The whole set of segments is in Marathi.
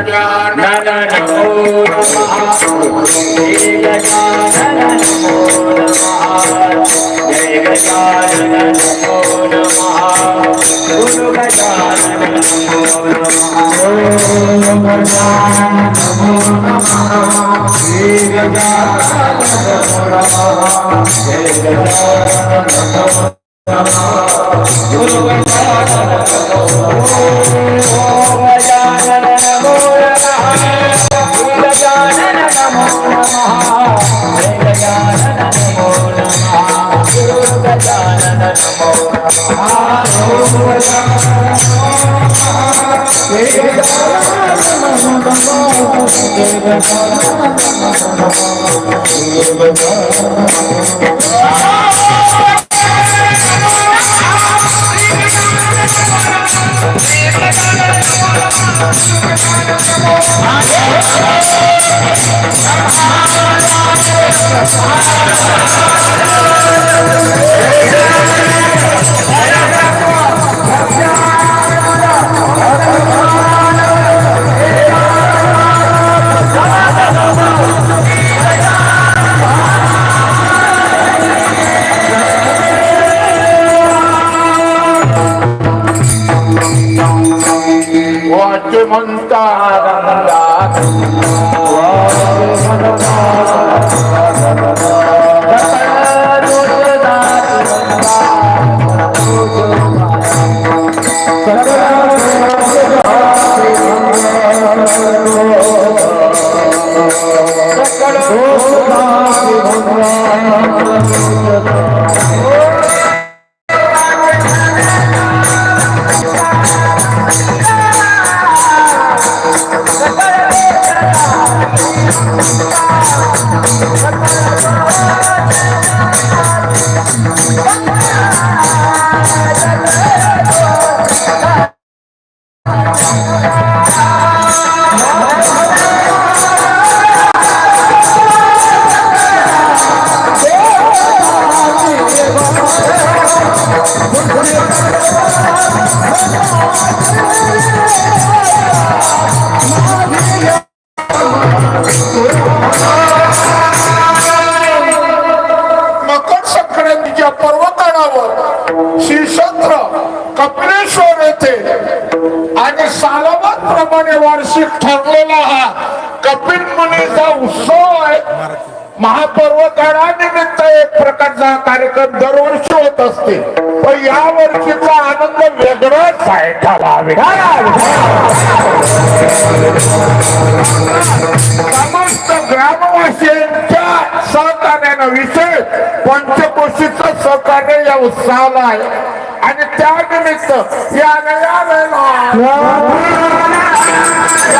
Oh, my God. Shri Gajanan I'm watch him you. want to प्रमाणे वार्षिक ठरलेला हा कपिल मुनीचा उत्सव आहे. महापर्व काळानिमित्त एक प्रकारचा कार्यक्रम दरवर्षी होत असते. पण या वर्षीचा आनंद वेगळाच आहे. समस्त ग्रामवासियांच्या सहकार्यानं विशेष पंचकोशीच सहकार्य या उत्साहाला आहे. आणि त्यानिमित्त या नव्या वेळेला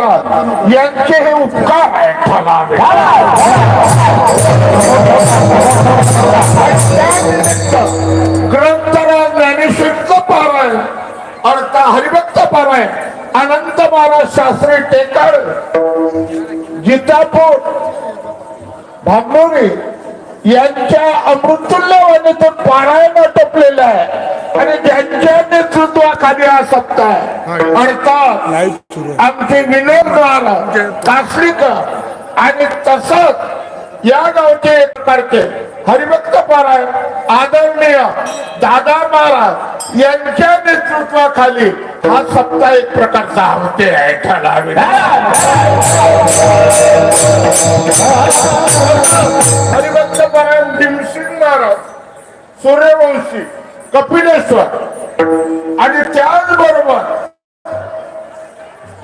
भयोजी यांचे हे उपकार आहेत. ठरावे ग्रंथराज ज्ञानेश्वरचं पारायण अर्थ हरिभक्त पारायण अनंत महाराज शास्त्री टेकर गीतापूर भांबोरी यांच्या अमृतुल्य वाणीतून पारायण टपलेलं आहे. आणि ज्यांच्या नेतृत्वाखाली हा सप्ताह आहे. अर्थात आमचे विनोद कासरीकर आणि तसंच या गावचे एक करते हरिभक्त पारायण आदरणीय दादा महाराज यांच्या नेतृत्वाखाली हा सप्ताह एक प्रकारचा होते आहे. ठरावे हरिभक्त पारायण भीमसिंग महाराज सूर्यवंशी कपिलेश्वर आणि त्याचबरोबर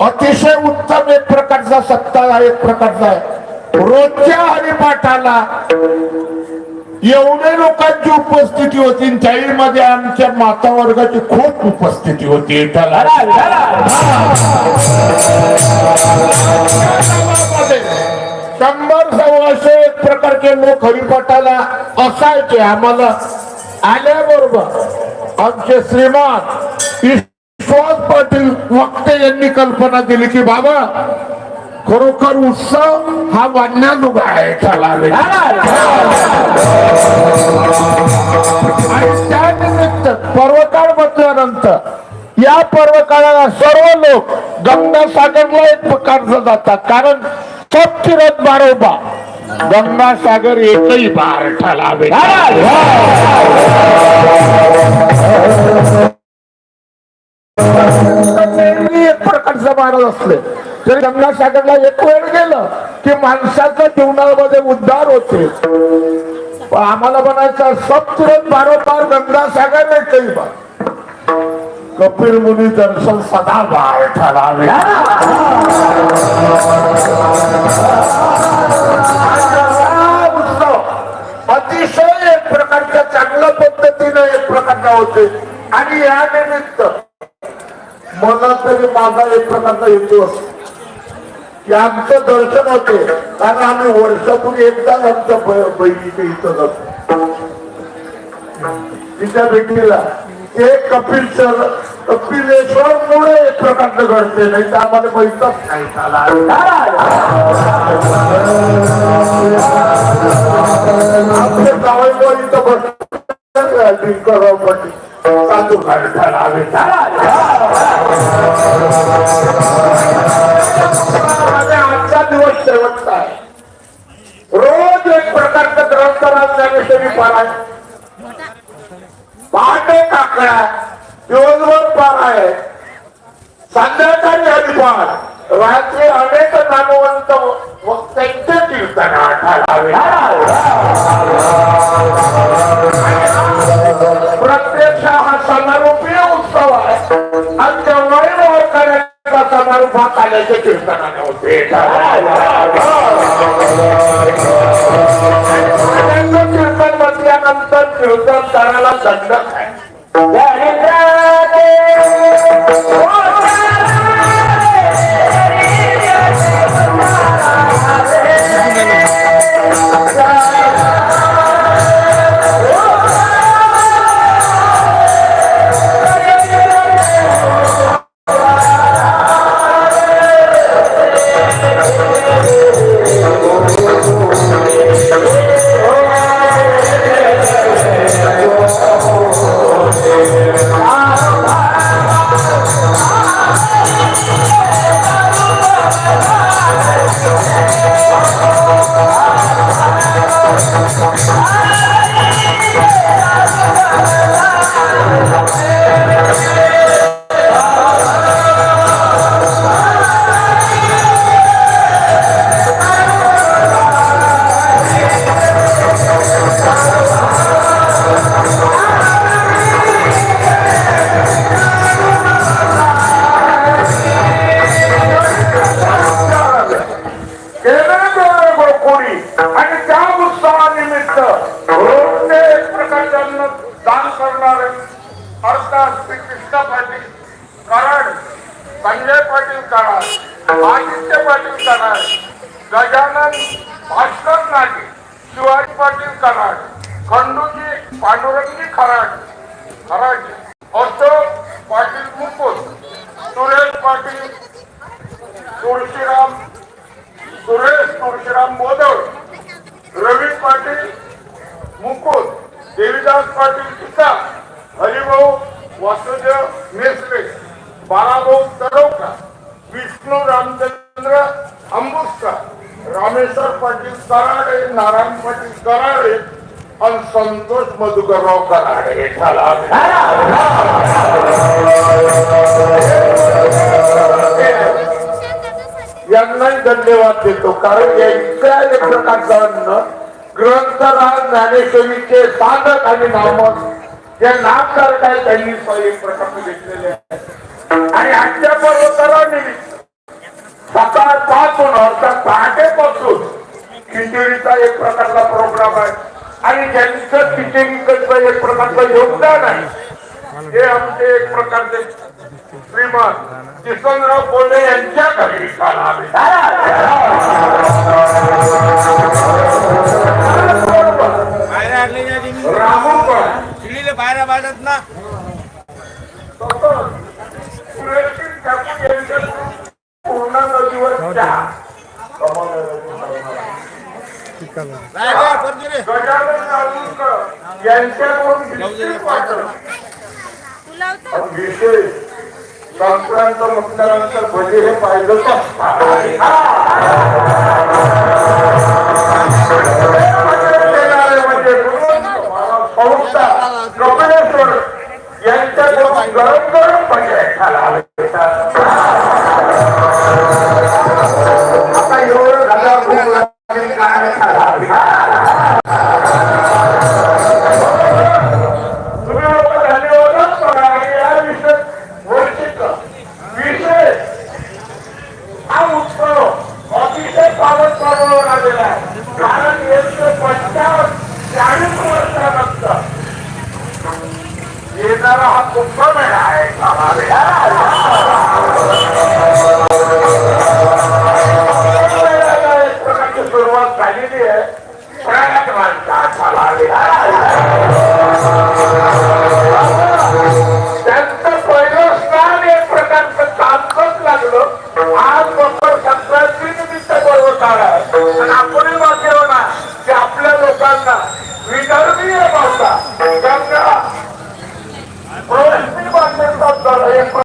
अतिशय उत्तम एक प्रकारचा सप्ताह एक प्रकारचा आहे. रोजच्या हरिपाठाला एवढे लोकांची उपस्थिती होती त्याहीमध्ये आमच्या माता वर्गाची खूप उपस्थिती होती. शंभर सव्वाशे एक प्रकारचे लोक हरिपाठाला असायचे आम्हाला. आल्याबरोबर आमचे श्रीमान विश्वास पाटील वक्ते यांनी कल्पना दिली की बाबा खरोखर उत्सव हा वाढण्याजोगा आहे त्याला आणि त्यानिमित्त पर्वकाळ म्हटल्यानंतर या पर्वकाळाला सर्व लोक गंगासागरला एक प्रकारचं जातात. कारण सप्तिरथ बारोबा गंगासागर एकही बार ठरावे नेहमी एक प्रकारचं महाराज असले. तरी गंगासागरला एक वेळ गेलं की माणसाच्या जीवनामध्ये उद्धार होते. आम्हाला म्हणायचं सप्तरथ बारोबार गंगासागर एकही बार कपिल मुनी दर्शन सदा बाळ ठरावे. अतिशय एक प्रकारच्या चांगल्या पद्धतीने एक प्रकारचा होते. आणि या निमित्त मला तरी माझा एक प्रकारचा हेतू असतो. की आमचं दर्शन होते. कारण आम्ही वर्षापूर्वी एकदा आमच्या ब- बहिणीच्या इथं जातो. तिच्या भेटीला. ते कपिल सर कपिलेश्वर मुळे एक प्रकारचं घडते नाही तर आम्हाला पैसाच नाही. झाला आपले जावई इथं बस डिंकरराव पाटील. साधू घालताना आजचा दिवस शेवटचा आहे. रोज एक प्रकारचं ग्रंथराज ज्ञानेश्वरी पारायण पहाटे काकड्या दिवसभर पाराय संध्याकाळी हरिपाठ. राज्य अनेक नामवंत वक्त्यांचे कीर्तना आढळावे प्रत्यक्ष हा समारोपीय उत्सव आहे. आणि तेव्हाही वारकऱ्यांचा समारोपात आल्याचे कीर्तनाने होते. कीर्तन म्हटल्यानंतर कीर्तन करायला दंडक आहे. संजय पाटील कराड आदित्य पाटील कराड गजानन भास्कर नागे शिवाजी पाटील कराड खंडूजी पांडुरंगी खराड खराड अशोक पाटील मुकुंद सुरेश पाटील तुळशीराम सुरेश तुळशीराम मोदक रवी पाटील मुकुट देवीदास पाटील पिता हरिभाऊ वासुदेव मेसरे बाळाभाऊ तडवकर विष्णू रामचंद्र अंबुसकर रामेश्वर पाटील कराडे नारायण पाटील कराडे आणि संतोष मधुकरराव कराडे. यांनाही धन्यवाद देतो कारण या इतक्या एक प्रकारचा अन्न ग्रंथराज ज्ञानेश्वरीचे साधक आणि नामक या नामकार काय त्यांनी एक प्रकल्प घेतलेले आहेत. आणि आजच्या पर्वताला निमित्त सकाळपासून अर्थात पहाटेपासून खिचडीचा एक प्रकारचा प्रोग्राम आहे. आणि ज्यांचं खिचडीकडचं एक प्रकारचं योगदान आहे हे आमचे एक प्रकारचे श्रीमान किसनराव बोले यांच्या घरी काल आम्ही. रामू पण. बाहेर बाहेरच ना. विशेष संक्रांत म्हटल्यानंतर भजे हे पाहिलं